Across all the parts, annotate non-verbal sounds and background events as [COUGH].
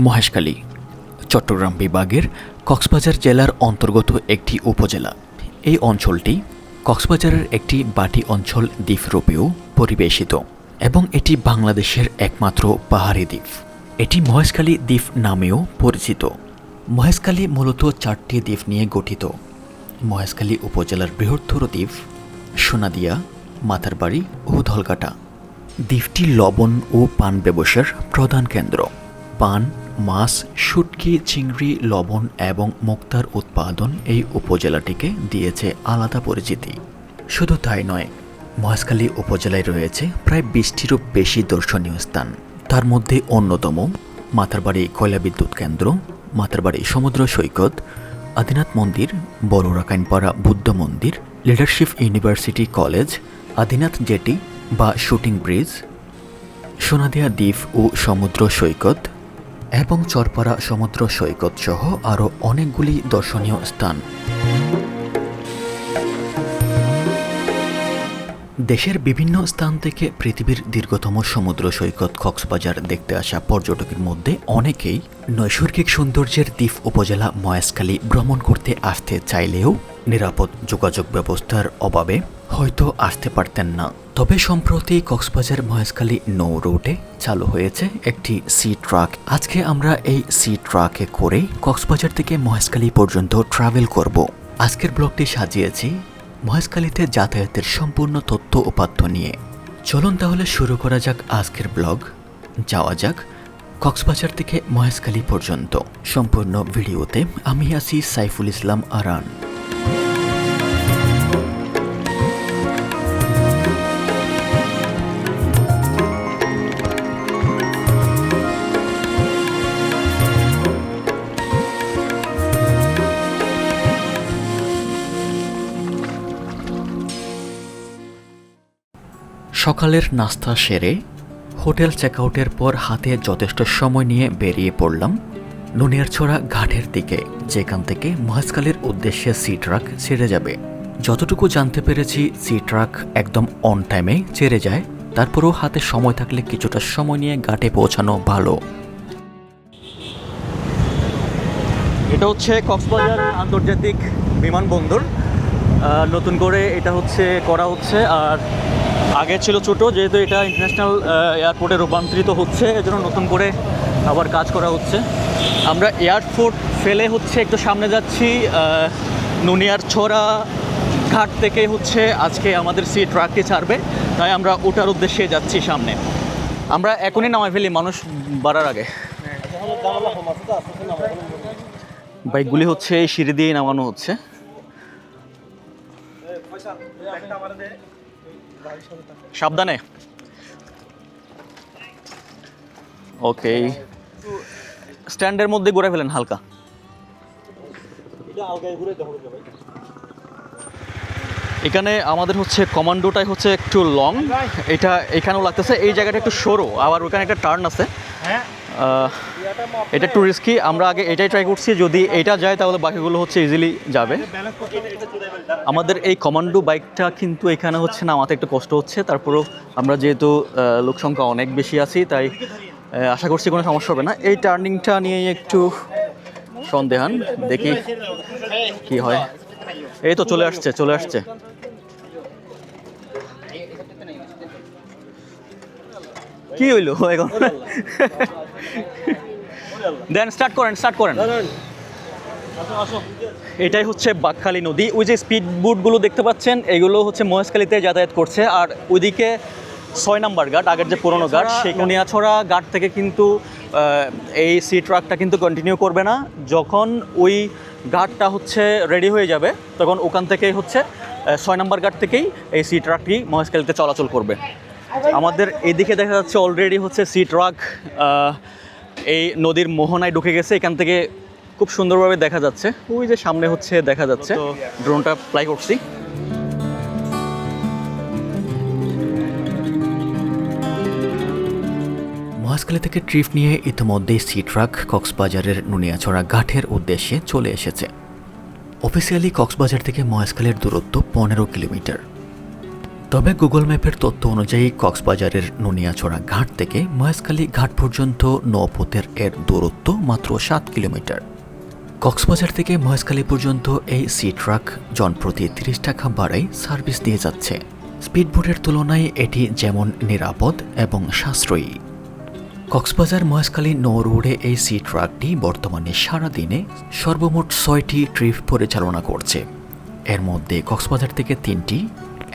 মহেশখালী, চট্টগ্রাম বিভাগের কক্সবাজার জেলার অন্তর্গত একটি উপজেলা। এই অঞ্চলটি কক্সবাজারের একটি বাটি অঞ্চল দ্বীপরূপেও পরিবেশিত এবং এটি বাংলাদেশের একমাত্র পাহাড়ি দ্বীপ। এটি মহেশখালী দ্বীপ নামেও পরিচিত। মহেশখালী মূলত চারটি দ্বীপ নিয়ে গঠিত। মহেশখালী উপজেলার বৃহত্তর দ্বীপ সোনাদিয়া, মাথারবাড়ি ও ধলকাটা দ্বীপটি লবণ ও পান ব্যবসার প্রধান কেন্দ্র। পান মাছ, শুটকি, চিংড়ি, লবণ এবং মুক্তার উৎপাদন এই উপজেলাটিকে দিয়েছে আলাদা পরিচিতি। শুধু তাই নয়, মহেশখালী উপজেলায় রয়েছে প্রায় বিশটিরও বেশি দর্শনীয় স্থান। তার মধ্যে অন্যতম মাথারবাড়ি কয়লা বিদ্যুৎ কেন্দ্র, মাথারবাড়ি সমুদ্র সৈকত, আদিনাথ মন্দির বড় রাকাইনপাড়া বুদ্ধ মন্দির, leadership university college, Adinath jetty বা শুটিং ব্রিজ, সোনাদিয়া দ্বীপ ও সমুদ্র সৈকত এবং চরপাড়া সমুদ্র সৈকত সহ আরও অনেকগুলি দর্শনীয় স্থান। দেশের বিভিন্ন স্থান থেকে পৃথিবীর দীর্ঘতম সমুদ্র সৈকত কক্সবাজার দেখতে আসা পর্যটকের মধ্যে অনেকেই নৈসর্গিক সৌন্দর্যের দ্বীপ উপজেলা মহেশখালী ভ্রমণ করতে আসতে চাইলেও নিরাপদ যোগাযোগ ব্যবস্থার অভাবে হয়তো আসতে পারতেন না। তবে সম্প্রতি কক্সবাজার মহেশখালী নৌ রুটে চালু হয়েছে একটি সি ট্রাক। আজকে আমরা এই সি ট্রাকে করে কক্সবাজার থেকে মহেশখালী পর্যন্ত ট্রাভেল করব। আজকের ব্লগটি সাজিয়েছি মহেশখালীতে যাতায়াতের সম্পূর্ণ তথ্য উপাত্ত নিয়ে। চলুন তাহলে শুরু করা যাক আজকের ব্লগ। যাওয়া যাক কক্সবাজার থেকে মহেশখালী পর্যন্ত। সম্পূর্ণ ভিডিওতে আমি আছি সাইফুল ইসলাম আরান। সকালের নাস্তা সেরে হোটেল চেকআউটের পর হাতে যথেষ্ট সময় নিয়ে বেরিয়ে পড়লাম। নুনিয়ারছড়া ঘাটের দিকে, যেখান থেকে মহেশখালীর উদ্দেশ্যে সি ট্রাক ছেড়ে যাবে। যতটুকু জানতে পেরেছি সি ট্রাক একদম অন টাইমে ছেড়ে যায়। তারপরেও হাতে সময় থাকলে কিছুটা সময় নিয়ে ঘাটে পৌঁছানো ভালো। এটা হচ্ছে কক্সবাজার আন্তর্জাতিক বিমানবন্দর। নতুন করে এটা হচ্ছে, করা হচ্ছে, আর আগে ছিল ছোট, যেহেতু এটা ইন্টারন্যাশনাল এয়ারপোর্টে রূপান্তরিত হচ্ছে, এজন্য নতুন করে আবার কাজ করা হচ্ছে। আমরা এয়ারপোর্ট ফেলে হচ্ছে একটু সামনে যাচ্ছি নুনিয়ার ছড়া ঘাট থেকে হচ্ছে আজকে আমাদের সি ট্রাকটি ছাড়বে, তাই আমরা ওটার উদ্দেশ্যে যাচ্ছি সামনে। আমরা এখনই নামাই ফেলি, মানুষ বাড়ার আগে। বাইকগুলি হচ্ছে এই সিঁড়ি দিয়ে নামানো হচ্ছে। সাবধানে। ওকে। স্ট্যান্ডের মধ্যে ঘুরে ফেলেন হালকা। এখানে আমাদের হচ্ছে কমান্ডোটাই হচ্ছে একটু লং। এটা এখানেও লাগতেছে এই জায়গাটা একটু সরো আবার ওখানে একটা টার্ন আছে। এটা একটু রিস্কি আমরা আগে এটাই ট্রাই করছি যদি এটা যায় তাহলে বাকিগুলো হচ্ছে ইজিলি যাবে। আমাদের এই কমান্ডো বাইকটা কিন্তু এখানে হচ্ছে নামাতে একটু কষ্ট হচ্ছে তারপরেও আমরা যেহেতু লোকসংখ্যা অনেক বেশি আছি তাই আশা করছি কোনো সমস্যা হবে না। এই টার্নিংটা নিয়ে একটু সন্দেহান। দেখি কি হয়। এই তো চলে আসছে চলে আসছে। কি হইল এখন? দেন স্টার্ট করেন স্টার্ট করেন। এটাই হচ্ছে বাকখালী নদী। ওই যে স্পিড বোটগুলো দেখতে পাচ্ছেন, এগুলো হচ্ছে মহেশখালীতে যাতায়াত করছে। আর ওইদিকে ছয় নাম্বার ঘাট আগের যে পুরনো ঘাট সেই কুনিয়াছড়া ঘাট থেকে কিন্তু এই সি ট্রাকটা কিন্তু কন্টিনিউ করবে না। যখন ওই ঘাটটা হচ্ছে রেডি হয়ে যাবে তখন ওখান থেকেই হচ্ছে ছয় নাম্বার ঘাট থেকেই এই সি ট্রাকটি মহেশখালীতে চলাচল করবে। আমাদের এদিকে দেখা যাচ্ছে অলরেডি হচ্ছে সি ট্রাক এই নদীর মোহনায় ঢুকে গেছে। এখান থেকে খুব সুন্দরভাবে দেখা যাচ্ছে। ওই যে সামনে হচ্ছে দেখা যাচ্ছে। ড্রোনটা ফ্লাই করছি। মহেশখালী থেকে ট্রিপ নিয়ে ইতিমধ্যেই সি ট্রাক কক্সবাজারের নুনিয়াছড়া ঘাটের উদ্দেশ্যে চলে এসেছে। অফিসিয়ালি কক্সবাজার থেকে মহেশখালীর দূরত্ব পনেরো কিলোমিটার। তবে গুগল ম্যাপের তথ্য অনুযায়ী কক্সবাজারের নুনিয়াছড়া ঘাট থেকে মহেশখালী ঘাট পর্যন্ত নৌপথের এর দূরত্ব মাত্র সাত কিলোমিটার। কক্সবাজার থেকে মহেশখালী পর্যন্ত এই সি ট্রাক জনপ্রতি তিরিশ টাকা বাড়াই সার্ভিস দিয়ে যাচ্ছে। স্পিডবোটের তুলনায় এটি যেমন নিরাপদ এবং সাশ্রয়ী। কক্সবাজার মহেশখালী নৌ রোডে এই সি ট্রাকটি বর্তমানে সারাদিনে সর্বমোট ছয়টি ট্রিপ পরিচালনা করছে। এর মধ্যে কক্সবাজার থেকে তিনটি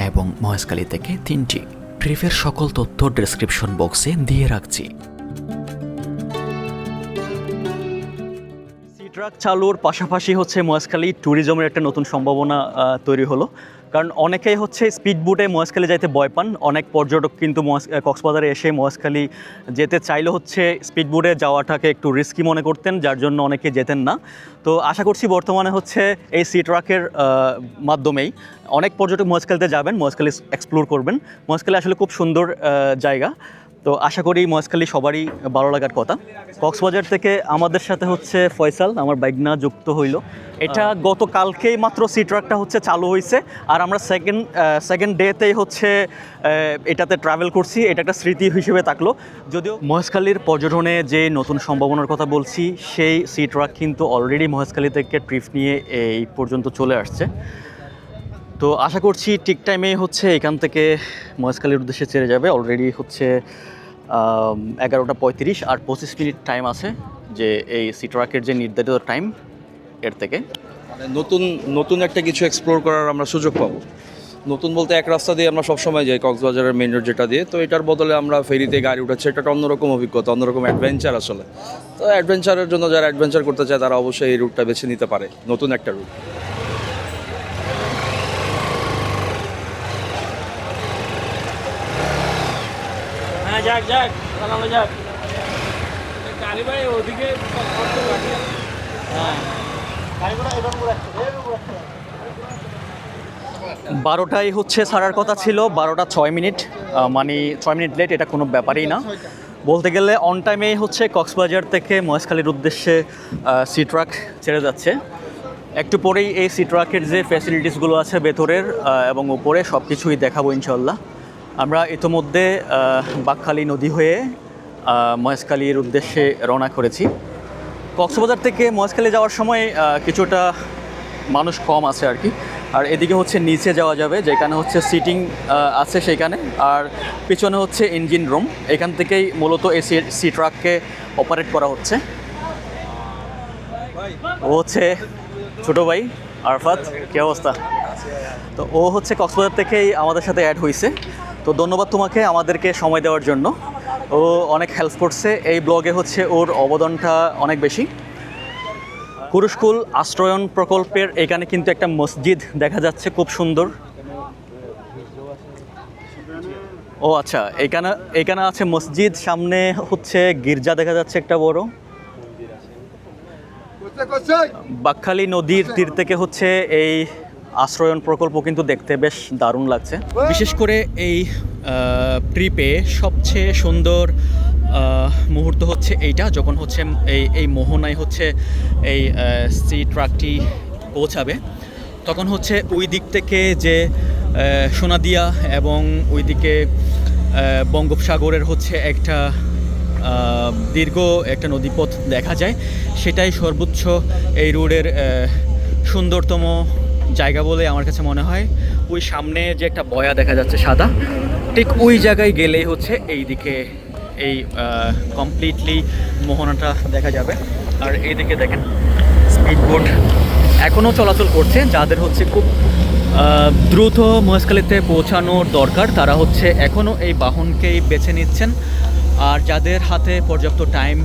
এবং মহেশখালী থেকে তিনটি। ট্রিপের সকল তথ্য ডেসক্রিপশন বক্সে দিয়ে রাখছি। সি ট্রাক চালুর পাশাপাশি হচ্ছে মহেশখালী ট্যুরিজমের একটা নতুন সম্ভাবনা তৈরি হলো। কারণ অনেকেই হচ্ছে স্পিড বোটে মহেশখালী যাইতে ভয় পান। অনেক পর্যটক কিন্তু কক্সবাজারে এসে মহেশখালী যেতে চাইলে হচ্ছে স্পিড বোটে যাওয়াটাকে একটু রিস্কি মনে করতেন, যার জন্য অনেকে যেতেন না। তো আশা করছি বর্তমানে হচ্ছে এই সি ট্রাকের মাধ্যমেই অনেক পর্যটক মহেশখালীতে যাবেন, মহেশখালী এক্সপ্লোর করবেন। মহেশখালী আসলে খুব সুন্দর জায়গা। তো আশা করি মহেশখালী সবারই ভালো লাগার কথা। কক্সবাজার থেকে আমাদের সাথে হচ্ছে ফয়সাল আমার বাইকনা যুক্ত হইল। এটা গতকালকেই মাত্র সি ট্রাকটা হচ্ছে চালু হয়েছে আর আমরা সেকেন্ড সেকেন্ড ডেতেই হচ্ছে এটাতে ট্রাভেল করছি এটা একটা স্মৃতি হিসেবে থাকল। যদিও মহেশখালীর পর্যটনে যে নতুন সম্ভাবনার কথা বলছি সেই সি ট্রাক কিন্তু অলরেডি মহেশখালী থেকে ট্রিপ নিয়ে এই পর্যন্ত চলে আসছে। তো আশা করছি ঠিক টাইমেই হচ্ছে এখান থেকে মহেশখালীর উদ্দেশ্যে ছেড়ে যাবে। অলরেডি হচ্ছে এগারোটা পঁয়ত্রিশ আর পঁচিশ মিনিট টাইম আছে যে এই সি ট্রাকের যে নির্ধারিত টাইম এর থেকে। মানে নতুন নতুন একটা কিছু এক্সপ্লোর করার আমরা সুযোগ পাবো। নতুন বলতে এক রাস্তা দিয়ে আমরা সবসময় যাই, কক্সবাজারের মেন রোড যেটা দিয়ে। তো এটার বদলে আমরা ফেরিতে গাড়ি উঠাচ্ছি, এটা অন্যরকম অভিজ্ঞতা, অন্যরকম অ্যাডভেঞ্চার আসলে। তো অ্যাডভেঞ্চারের জন্য যারা অ্যাডভেঞ্চার করতে চায়, তারা অবশ্যই এই রুটটা বেছে নিতে পারে, নতুন একটা রুট যাক যাক চালানো যাক। কালী ভাই ওদিকে কষ্ট লাগে হ্যাঁ। বারোটায় হচ্ছে ছাড়ার কথা ছিল বারোটা ছয় মিনিট। মানে ছয় মিনিট লেট এটা কোনো ব্যাপারই না। বলতে গেলে অন টাইমেই হচ্ছে কক্সবাজার থেকে মহেশখালীর উদ্দেশ্যে সি ট্রাক ছেড়ে যাচ্ছে। একটু পরেই এই সি ট্রাকের যে ফ্যাসিলিটিসগুলো আছে ভেতরের এবং উপরে সব কিছুই দেখাবো ইনশাল্লাহ আমরা ইতোমধ্যে বাকখালী নদী হয়ে মহেশখালীর উদ্দেশ্যে রওনা করেছি। কক্সবাজার থেকে মহেশখালী যাওয়ার সময় কিছুটা মানুষ কম আছে আর কি। আর এদিকে হচ্ছে নিচে যাওয়া যাবে, যেখানে হচ্ছে সিটিং আছে সেখানে আর পিছনে হচ্ছে ইঞ্জিন রুম, এখান থেকেই মূলত এই সি ট্রাককে অপারেট করা হচ্ছে। ও হচ্ছে ছোটো ভাই, আরফাত, কী অবস্থা? তো ও হচ্ছে কক্সবাজার থেকেই আমাদের সাথে অ্যাড হয়েছে তো ধন্যবাদ তোমাকে আমাদেরকে সময় দেওয়ার জন্য। ও অনেক হেল্প করছে। এই ব্লগে হচ্ছে ওর অবদানটা অনেক বেশি। কুরুশকুল আশ্রয়ন প্রকল্পের এখানে কিন্তু একটা মসজিদ দেখা যাচ্ছে খুব সুন্দর। ও আচ্ছা এখানে এখানে আছে মসজিদ সামনে হচ্ছে গির্জা দেখা যাচ্ছে একটা বড়। বাকখালী নদীর তীর থেকে হচ্ছে এই আশ্রয়ন প্রকল্প কিন্তু দেখতে বেশ দারুণ লাগছে। বিশেষ করে এই ট্রিপে সবচেয়ে সুন্দর মুহূর্ত হচ্ছে এইটা, যখন হচ্ছে এই এই মোহনায় হচ্ছে এই সি ট্রাকটি পৌঁছাবে। তখন হচ্ছে ওই দিক থেকে যে সোনাদিয়া এবং ওইদিকে বঙ্গোপসাগরের হচ্ছে একটা দীর্ঘ একটা নদীপথ দেখা যায়, সেটাই সর্বোচ্চ এই রোডের সুন্দরতম জায়গা বলে আমার কাছে মনে হয়। ওই সামনে যে একটা বয়া দেখা যাচ্ছে সাদা, ঠিক ওই জায়গায় গেলেই হচ্ছে এই দিকে এই কমপ্লিটলি মোহনাটা দেখা যাবে। আর এইদিকে দেখেন স্পিড বোট এখনও চলাচল করছে, যাদের হচ্ছে খুব দ্রুত মহেশখালীতে পৌঁছানোর দরকার, তারা হচ্ছে এখনও এই বাহনকেই বেছে নিচ্ছেন। আর যাদের হাতে পর্যাপ্ত টাইম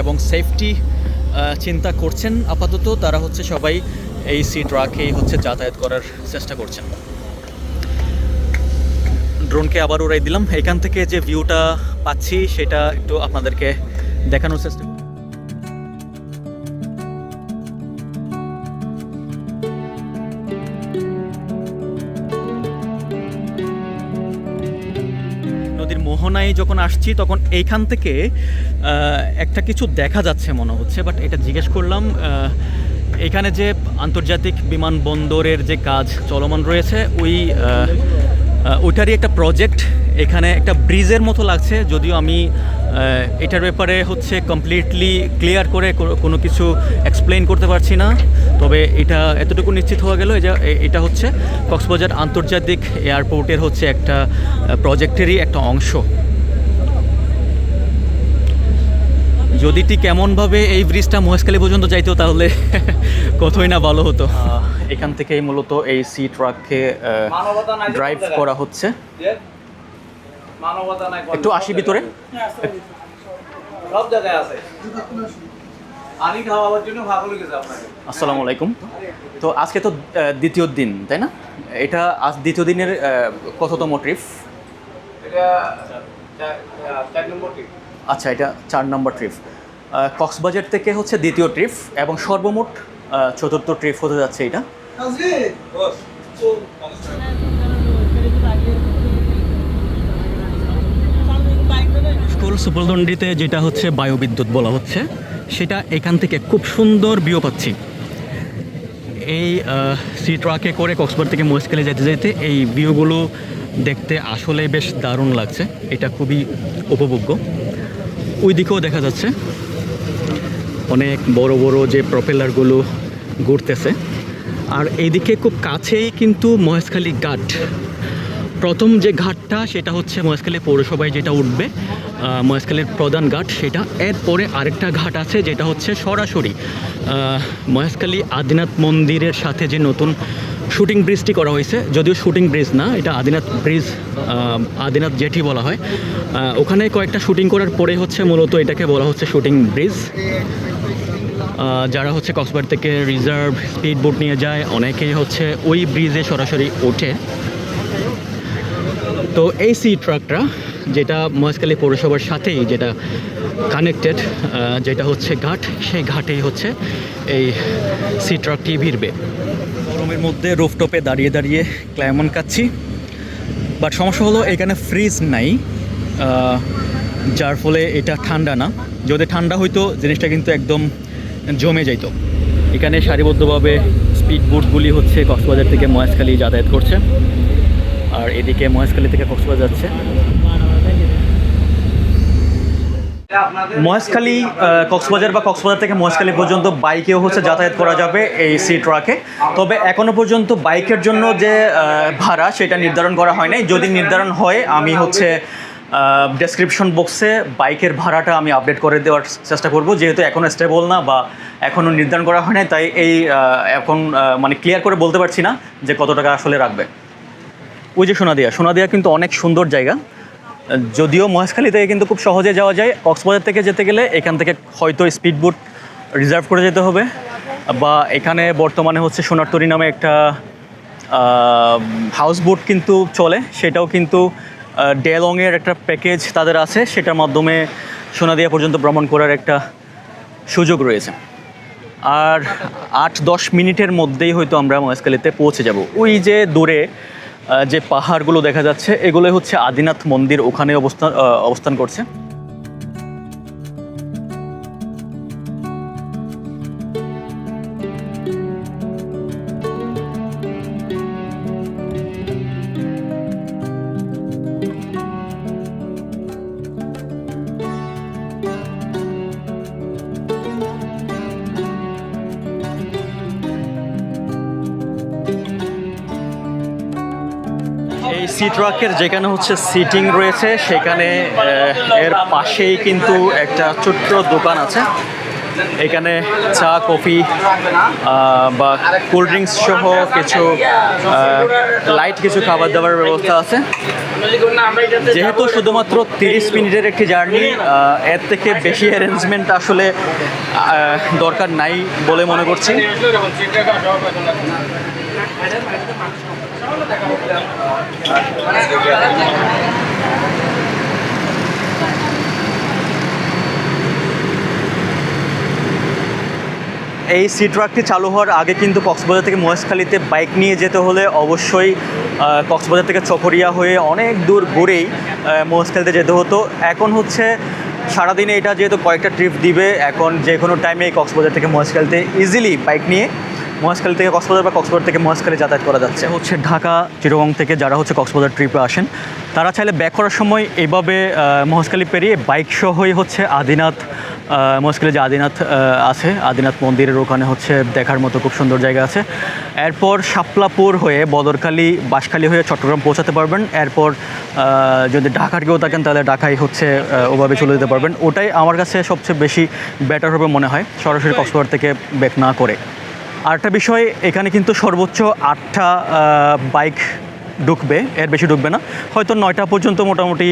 এবং সেফটি চিন্তা করছেন আপাতত, তারা হচ্ছে সবাই এই সি ট্রাকেই হচ্ছে যাতায়াত করার চেষ্টা করছেন ড্রোনকে আবার উড়াই দিলাম এখান থেকে যে ভিউটা পাচ্ছি, সেটা একটু আপনাদেরকে দেখানোর চেষ্টা। নদীর মোহনায় যখন আসছি, তখন এইখান থেকে একটা কিছু দেখা যাচ্ছে মনে হচ্ছে বাট এটা জিজ্ঞেস করলাম এখানে যে আন্তর্জাতিক বিমানবন্দরের যে কাজ চলমান রয়েছে, ওই ওইটারই একটা প্রজেক্ট এখানে একটা ব্রিজের মতো লাগছে, যদিও আমি এটার ব্যাপারে হচ্ছে কমপ্লিটলি ক্লিয়ার করে কোনো- কিছু এক্সপ্লেন করতে পারছি না। তবে এটা এতটুকু নিশ্চিত হওয়া গেল এটা হচ্ছে কক্সবাজার আন্তর্জাতিক এয়ারপোর্টের হচ্ছে একটা প্রজেক্টেরই একটা অংশ। যদি ঠিক কেমনভাবে এই ব্রিজটা মহেশখালী পর্যন্ত যাইতো তাহলে [LAUGHS] কতই না ভালো হতো। এখান থেকেই মূলত এই সি ট্রাককে ড্রাইভ করা হচ্ছে। একটু আসি ভিতরে। সব জায়গায় আছে। আপনাকে। আসসালামু আলাইকুম। তো আজকে তো দ্বিতীয় দিন তাই না? এটা আজ দ্বিতীয় দিনের কততম ট্রিপ এটা চার- নম্বর টিপ আচ্ছা এটা চার নম্বর ট্রিপ। কক্সবাজার থেকে হচ্ছে দ্বিতীয় ট্রিপ এবং সর্বমোট চতুর্থ ট্রিপ হতে যাচ্ছে এটা। স্কুল সুপলদণ্ডিতে যেটা হচ্ছে বায়ুবিদ্যুৎ বলা হচ্ছে, সেটা এখান থেকে খুব সুন্দর ভিউ পাচ্ছি। এই সি ট্রাকে করে কক্সবাজার থেকে মহেশখালী যেতে যেতে এই ভিউগুলো দেখতে আসলে বেশ দারুণ লাগছে। এটা খুবই উপভোগ্য। ওই দিকেও দেখা যাচ্ছে। অনেক বড় বড় যে প্রপেলারগুলো ঘুরতেছে। আর এইদিকে খুব কাছেই কিন্তু মহেশখালী ঘাট। প্রথম যে ঘাটটা, সেটা হচ্ছে মহেশখালী পৌরসভায় যেটা উঠবে মহেশখালীর প্রধান ঘাট। সেটা এরপরে আরেকটা ঘাট আছে, যেটা হচ্ছে সরাসরি মহেশখালী আদিনাথ মন্দিরের সাথে যে নতুন শুটিং ব্রিজটি করা হয়েছে। যদিও শুটিং ব্রিজ না, এটা আদিনাথ ব্রিজ আদিনাথ জেটি বলা হয়। ওখানে কয়েকটা শুটিং করার পরে হচ্ছে মূলত এটাকে বলা হচ্ছে শুটিং ব্রিজ। যারা হচ্ছে কক্সবাজার থেকে রিজার্ভ স্পিড বোট নিয়ে যায় অনেকেই হচ্ছে ওই ব্রিজে সরাসরি ওঠে। তো এই সি ট্রাকটা, যেটা মহেশখালী পৌরসভার সাথেই যেটা কানেক্টেড যেটা হচ্ছে ঘাট, সেই ঘাটেই হচ্ছে এই সি ট্রাকটি ভিড়বে। গরমের মধ্যে রুফটপে দাঁড়িয়ে দাঁড়িয়ে ক্লাইমন কাচ্ছি বাট সমস্যা হলো এখানে ফ্রিজ নাই। যার ফলে এটা ঠান্ডা না। যদি ঠান্ডা হইতো, জিনিসটা কিন্তু একদম জমে যাইত। এখানে সারিবদ্ধভাবে স্পিড বোটগুলি হচ্ছে কক্সবাজার থেকে মহেশখালী যাতায়াত করছে। আর এদিকে মহেশখালী থেকে কক্সবাজার যাচ্ছে। মহেশখালী কক্সবাজার বা কক্সবাজার থেকে মহেশখালী পর্যন্ত বাইকেও হচ্ছে যাতায়াত করা যাবে এই সি ট্রাকে তবে এখনও পর্যন্ত বাইকের জন্য যে ভাড়া সেটা নির্ধারণ করা হয় নাই। যদি নির্ধারণ হয়, আমি হচ্ছে ডেসক্রিপশন বক্সে বাইকের ভাড়াটা আমি আপডেট করে দেওয়ার চেষ্টা করব। যেহেতু এখনও স্টেবল না বা এখনও নির্ধারণ করা হয় নাই, তাই এই এখন মানে ক্লিয়ার করে বলতে পারছি না যে কত টাকা আসলে রাখবে। ওই যে সোনাদিয়া সোনাদিয়া কিন্তু অনেক সুন্দর জায়গা। যদিও মহেশখালী থেকে কিন্তু খুব সহজে যাওয়া যায়, কক্সবাজার থেকে যেতে গেলে এখান থেকে হয়তো স্পিড বোট রিজার্ভ করে যেতে হবে। বা এখানে বর্তমানে হচ্ছে সোনারতরি নামে একটা হাউস বোট কিন্তু চলে, সেটাও কিন্তু ডেলংয়ের একটা প্যাকেজ তাদের আছে, সেটার মাধ্যমে সোনাদিয়া পর্যন্ত ভ্রমণ করার একটা সুযোগ রয়েছে। আর আট দশ মিনিটের মধ্যেই হয়তো আমরা মহেশখালীতে পৌঁছে যাব। ওই যে দূরে যে পাহাড়গুলো দেখা যাচ্ছে এগুলোই হচ্ছে আদিনাথ মন্দির ওখানে অবস্থান অবস্থান করছে। সি ট্রাকের যেখানে হচ্ছে সিটিং রয়েছে, সেখানে এর পাশেই কিন্তু একটা ছোট্ট দোকান আছে। এখানে চা, কফি বা কোল্ড ড্রিঙ্কস সহ কিছু লাইট কিছু খাবার দাবার ব্যবস্থা আছে। যেহেতু শুধুমাত্র তিরিশ মিনিটের একটি জার্নি এর থেকে বেশি অ্যারেঞ্জমেন্ট আসলে দরকার নাই বলে মনে করছি। এই সি ট্রাকটি চালু হওয়ার আগে কিন্তু কক্সবাজার থেকে মহেশখালীতে বাইক নিয়ে যেতে হলে অবশ্যই কক্সবাজার থেকে চকরিয়া হয়ে অনেক দূর ঘুরেই মহেশখালীতে যেতে হতো। এখন হচ্ছে সারাদিনে এটা যেহেতু কয়েকটা ট্রিপ দিবে, এখন যে কোনো টাইমে কক্সবাজার থেকে মহেশখালীতে ইজিলি বাইক নিয়ে মহেশখালী থেকে কক্সবাজার বা কক্সবাজার থেকে মহেশখালী যাতায়াত করা যাচ্ছে। হচ্ছে ঢাকা চিরগং থেকে যারা হচ্ছে কক্সবাজার ট্রিপে আসেন তারা চাইলে ব্যাক করার সময় এইভাবে মহেশখালী পেরিয়ে বাইক সহই হচ্ছে আদিনাথ মহেশখালী যে আদিনাথ আছে আদিনাথ মন্দিরের ওখানে হচ্ছে দেখার মতো খুব সুন্দর জায়গা আছে। এরপর শাপলাপুর হয়ে বদরখালি বাঁশখালী হয়ে চট্টগ্রাম পৌঁছাতে পারবেন। এরপর যদি ঢাকার কেউ থাকেন তাহলে ঢাকায় হচ্ছে ওভাবে চলে যেতে পারবেন। ওটাই আমার কাছে সবচেয়ে বেশি বেটার হবে মনে হয় সরাসরি কক্সবাজার থেকে ব্যাক না করে। আরেকটা বিষয়, এখানে কিন্তু সর্বোচ্চ আটটা বাইক ঢুকবে, এর বেশি ঢুকবে না। হয়তো নয়টা পর্যন্ত মোটামুটি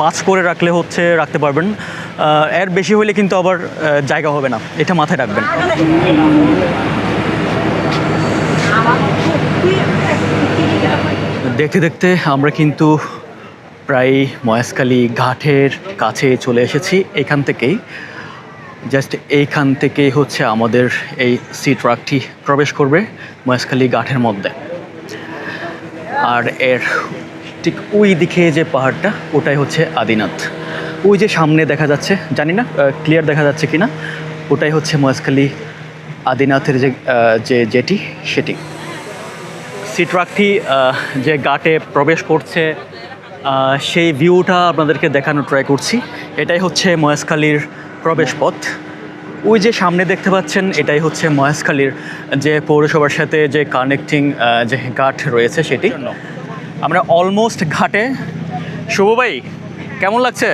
বাস করে রাখলে হচ্ছে, রাখতে পারবেন। এর বেশি হলে কিন্তু আবার জায়গা হবে না। এটা মাথায় রাখবেন। দেখতে দেখতে আমরা কিন্তু প্রায় মহেশখালী ঘাটের কাছে চলে এসেছি। এখান থেকেই জাস্ট এইখান থেকেই হচ্ছে আমাদের এই সি ট্রাকটি প্রবেশ করবে মহেশখালী ঘাটের মধ্যে। আর এর ঠিক ওই দিকে যে পাহাড়টা, ওটাই হচ্ছে আদিনাথ। ওই যে সামনে দেখা যাচ্ছে, জানি না ক্লিয়ার দেখা যাচ্ছে কি না ওটাই হচ্ছে মহেশখালী আদিনাথের যে যে যেটি, সেটি। সি ট্রাকটি যে ঘাটে প্রবেশ করছে সেই ভিউটা আপনাদেরকে দেখানো ট্রাই করছি। এটাই হচ্ছে মহেশখালীর প্রবেশ পথ ওই যে সামনে দেখতে পাচ্ছেন এটাই হচ্ছে মহেশখালীর যে পৌরসভার সাথে যে কানেক্টিং যে ঘাট রয়েছে সেটি। আমরা অলমোস্ট ঘাটে। শুভ ভাই কেমন লাগছে?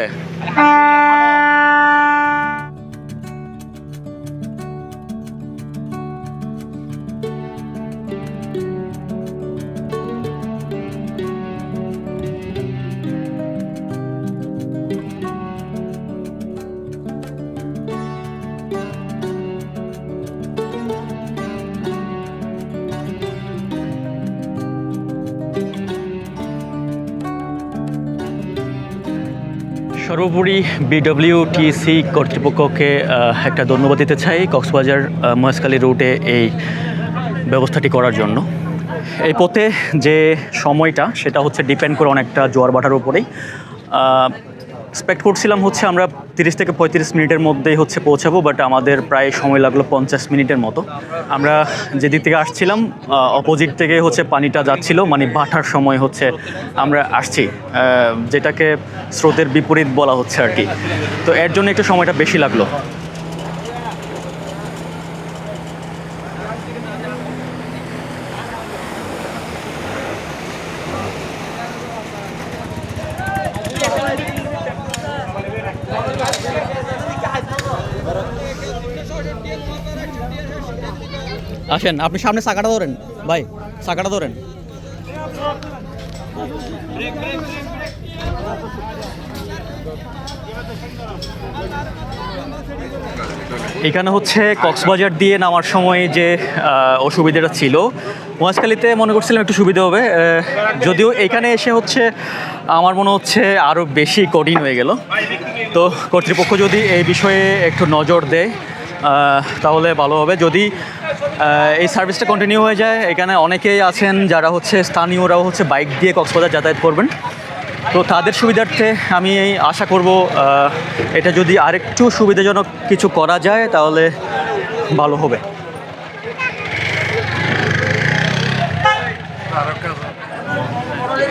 সর্বোপরি বিডব্লিউটিসি কর্তৃপক্ষকে একটা ধন্যবাদ দিতে চাই কক্সবাজার মহেশখালী রুটে এই ব্যবস্থাটি করার জন্য। এই পথে যে সময়টা, সেটা হচ্ছে ডিপেন্ড করে অনেকটা জোয়ার ভাটার উপরেই। এক্সপেক্ট করছিলাম হচ্ছে আমরা তিরিশ থেকে পঁয়ত্রিশ মিনিটের মধ্যেই হচ্ছে পৌঁছাবো বাট আমাদের প্রায় সময় লাগল পঞ্চাশ মিনিটের মতো। আমরা যেদিক থেকে আসছিলাম অপোজিট থেকে হচ্ছে পানিটা যাচ্ছিল মানে ভাটার সময় হচ্ছে আমরা আসছি যেটাকে স্রোতের বিপরীত বলা হচ্ছে আর কি। তো এর জন্য একটু সময়টা বেশি লাগল। আসেন, আপনি সামনে চাকাটা ধরেন। ভাই, চাকাটা ধরেন। এখানে হচ্ছে কক্সবাজার দিয়ে নামার সময় যে অসুবিধাটা ছিল। মহেশখালীতে মনে করছিলাম একটু সুবিধা হবে। যদিও এখানে এসে হচ্ছে, আমার মনে হচ্ছে আরও বেশি কঠিন হয়ে গেল। তো কর্তৃপক্ষ যদি এই বিষয়ে একটু নজর দেয় তাহলে ভালো হবে। যদি এই সার্ভিসটা কন্টিনিউ হয়ে যায়, এখানে অনেকেই আছেন যারা হচ্ছে স্থানীয়রাও হচ্ছে বাইক দিয়ে কক্সবাজার যাতায়াত করবেন। তো তাদের সুবিধার্থে আমি আশা করব এটা যদি আরেকটু সুবিধাজনক কিছু করা যায়, তাহলে ভালো হবে।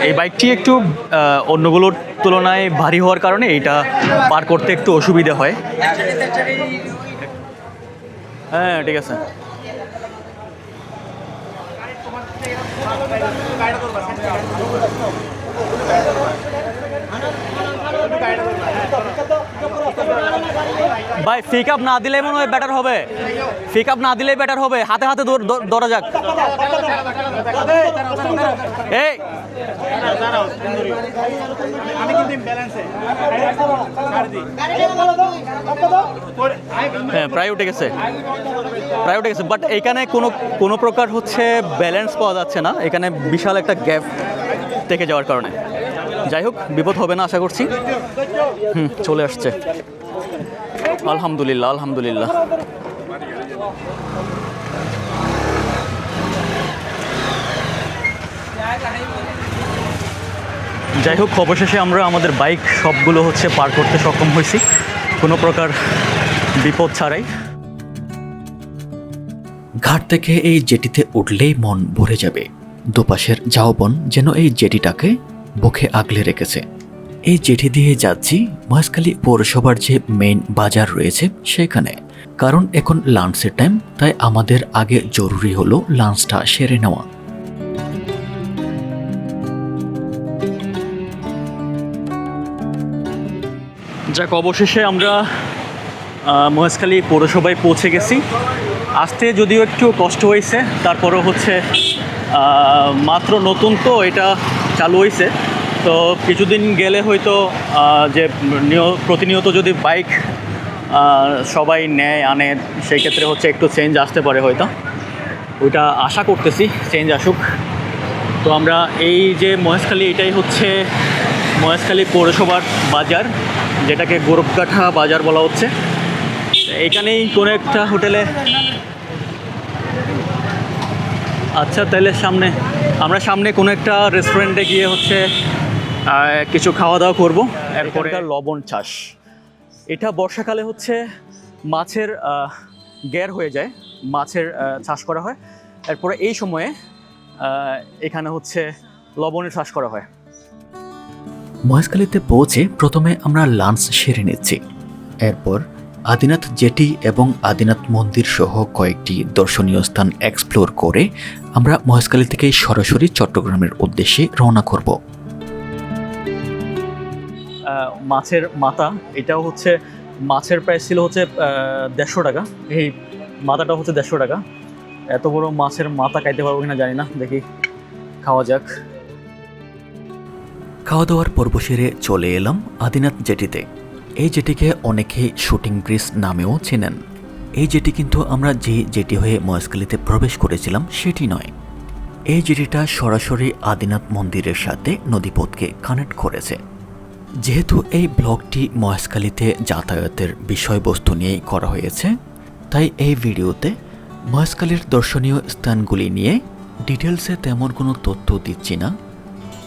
এই বাইকটি একটু অন্যগুলোর তুলনায় ভারী হওয়ার কারণে এইটা পার করতে একটু অসুবিধা হয়। হ্যাঁ ঠিক আছে। ভাই পিক আপ না দিলে মনে হয় বেটার হবে। পিক আপ না দিলেই বেটার হবে। হাতে হাতে ধরা যাক। এই। হ্যাঁ প্রায় উঠে গেছে। প্রায় উঠে গেছে বাট এখানে কোনো কোনো প্রকার হচ্ছে ব্যালেন্স পাওয়া যাচ্ছে না। এখানে বিশাল একটা গ্যাপ থেকে যাওয়ার কারণে। যাই হোক, বিপদ হবে না, আশা করছি। হুম, চলে আসছে। আলহামদুলিল্লাহ আলহামদুলিল্লাহ। যাই হোক, অবশেষে আমরা আমাদের বাইক সবগুলো হচ্ছে পার করতে সক্ষম হয়েছি। কোনো প্রকার বিপদ ছাড়াই। ঘাট থেকে এই জেটিতে উঠলেই মন ভরে যাবে। দুপাশের ঝাউবন যেন এই জেটিটাকে বুকে আগলে রেখেছে। এই জেটি দিয়ে যাচ্ছি মহেশখালী পৌরসভার যে মেইন বাজার রয়েছে সেখানে। কারণ এখন লাঞ্চের টাইম তাই আমাদের আগে জরুরি হলো লাঞ্চটা সেরে নেওয়া। যাক, অবশেষে আমরা মহেশখালী পৌরসভায় পৌঁছে গেছি। আসতে যদিও একটু কষ্ট হয়েছে, তারপরেও হচ্ছে মাত্র নতুন তো এটা চালু হয়েছে। তো কিছুদিন গেলে হয়তো যে নিয়- প্রতিনিয়ত যদি বাইক সবাই নেয়, আনে, সেই ক্ষেত্রে হচ্ছে একটু চেঞ্জ আসতে পারে হয়তো। ওইটা আশা করতেছি চেঞ্জ আসুক। তো আমরা এই যে মহেশখালী, এটাই হচ্ছে মহেশখালী পৌরসভার বাজার, যেটাকে গোরবকাঠা বাজার বলা হচ্ছে। এইখানেই কোনো একটা হোটেলে আচ্ছা তাহলে সামনে, আমরা সামনে কোনো একটা রেস্টুরেন্টে গিয়ে হচ্ছে কিছু খাওয়া দাওয়া করব এরপরে লবণ চাষ। এটা বর্ষাকালে হচ্ছে মাছের গ্যার হয়ে যায় মাছের চাষ করা হয়। এরপরে এই সময়ে এখানে হচ্ছে লবণের চাষ করা হয়। মহেশখালীতে পৌঁছে প্রথমে আমরা লাঞ্চ সেরে নিচ্ছি। এরপর আদিনাথ জেটি এবং আদিনাথ মন্দির সহ কয়েকটি দর্শনীয় স্থান এক্সপ্লোর করে আমরা মহেশখালী থেকে সরাসরি চট্টগ্রামের উদ্দেশ্যে রওনা করব। মাছের মাথা, এটাও হচ্ছে মাছের প্রাইস ছিল হচ্ছে দেড়শো টাকা। এই মাথাটা হচ্ছে দেড়শো টাকা। এত বড় মাছের মাথা খাইতে পারব কিনা জানি না, দেখি, খাওয়া যাক। খাওয়া দাওয়ার পর্ব সেরে চলে এলাম আদিনাথ জেটিতে। এই জেটিকে অনেকে শুটিং ব্রিজ নামেও চেনেন। এই জেটি কিন্তু আমরা যে জেটি হয়ে মহেশখালীতে প্রবেশ করেছিলাম, সেটি নয়। এই জেটিটা সরাসরি আদিনাথ মন্দিরের সাথে নদীপথকে কানেক্ট করেছে। যেহেতু এই ব্লগটি মহেশখালীতে যাতায়াতের বিষয়বস্তু নিয়েই করা হয়েছে, তাই এই ভিডিওতে মহেশখালীর দর্শনীয় স্থানগুলি নিয়ে ডিটেলসে তেমন কোনো তথ্য দিচ্ছি না।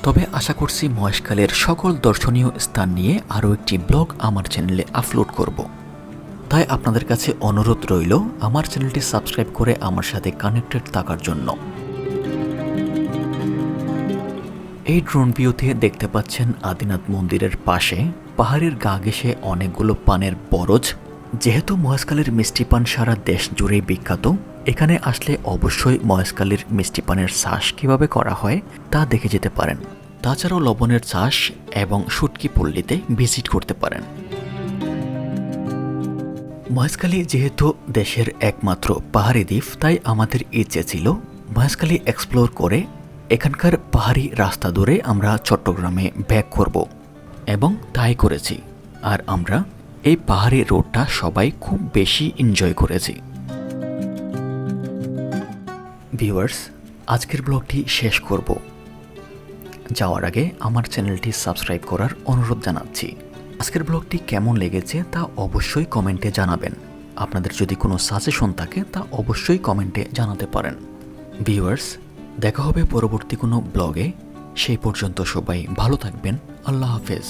তবে আশা করছি মহেশখালের সকল দর্শনীয় স্থান নিয়ে আরও একটি ব্লগ আমার চ্যানেলে আপলোড করব। তাই আপনাদের কাছে অনুরোধ রইল আমার চ্যানেলটি সাবস্ক্রাইব করে আমার সাথে কানেক্টেড থাকার জন্য। এই ড্রোন ভিউতে দেখতে পাচ্ছেন আদিনাথ মন্দিরের পাশে। পাহাড়ের গা ঘেঁষে অনেকগুলো পানের বরজ। যেহেতু মহেশখালীর মিষ্টি পান সারা দেশ জুড়েই বিখ্যাত, এখানে আসলে অবশ্যই মহেশখালীর মিষ্টি পানের চাষ কীভাবে করা হয় তা দেখে যেতে পারেন। তাছাড়াও লবণের চাষ এবং শুটকি পল্লীতে ভিজিট করতে পারেন। মহেশখালী যেহেতু দেশের একমাত্র পাহাড়ি দ্বীপ, তাই আমাদের ইচ্ছে ছিল মহেশখালী এক্সপ্লোর করে এখানকার পাহাড়ি রাস্তা ধরে আমরা চট্টগ্রামে ব্যাক করব এবং তাই করেছি। আর আমরা এই পাহাড়ি রোডটা সবাই খুব বেশি এনজয় করেছি। ভিউয়ার্স আজকের ব্লগটি শেষ করব। যাওয়ার আগে আমার চ্যানেলটি সাবস্ক্রাইব করার অনুরোধ জানাচ্ছি। আজকের ব্লগটি কেমন লেগেছে তা অবশ্যই কমেন্টে জানাবেন। আপনাদের যদি কোনো সাজেশন থাকে তা অবশ্যই কমেন্টে জানাতে পারেন। ভিউয়ার্স দেখা হবে পরবর্তী কোনো ব্লগে। সেই পর্যন্ত সবাই ভালো থাকবেন। আল্লাহ হাফেজ।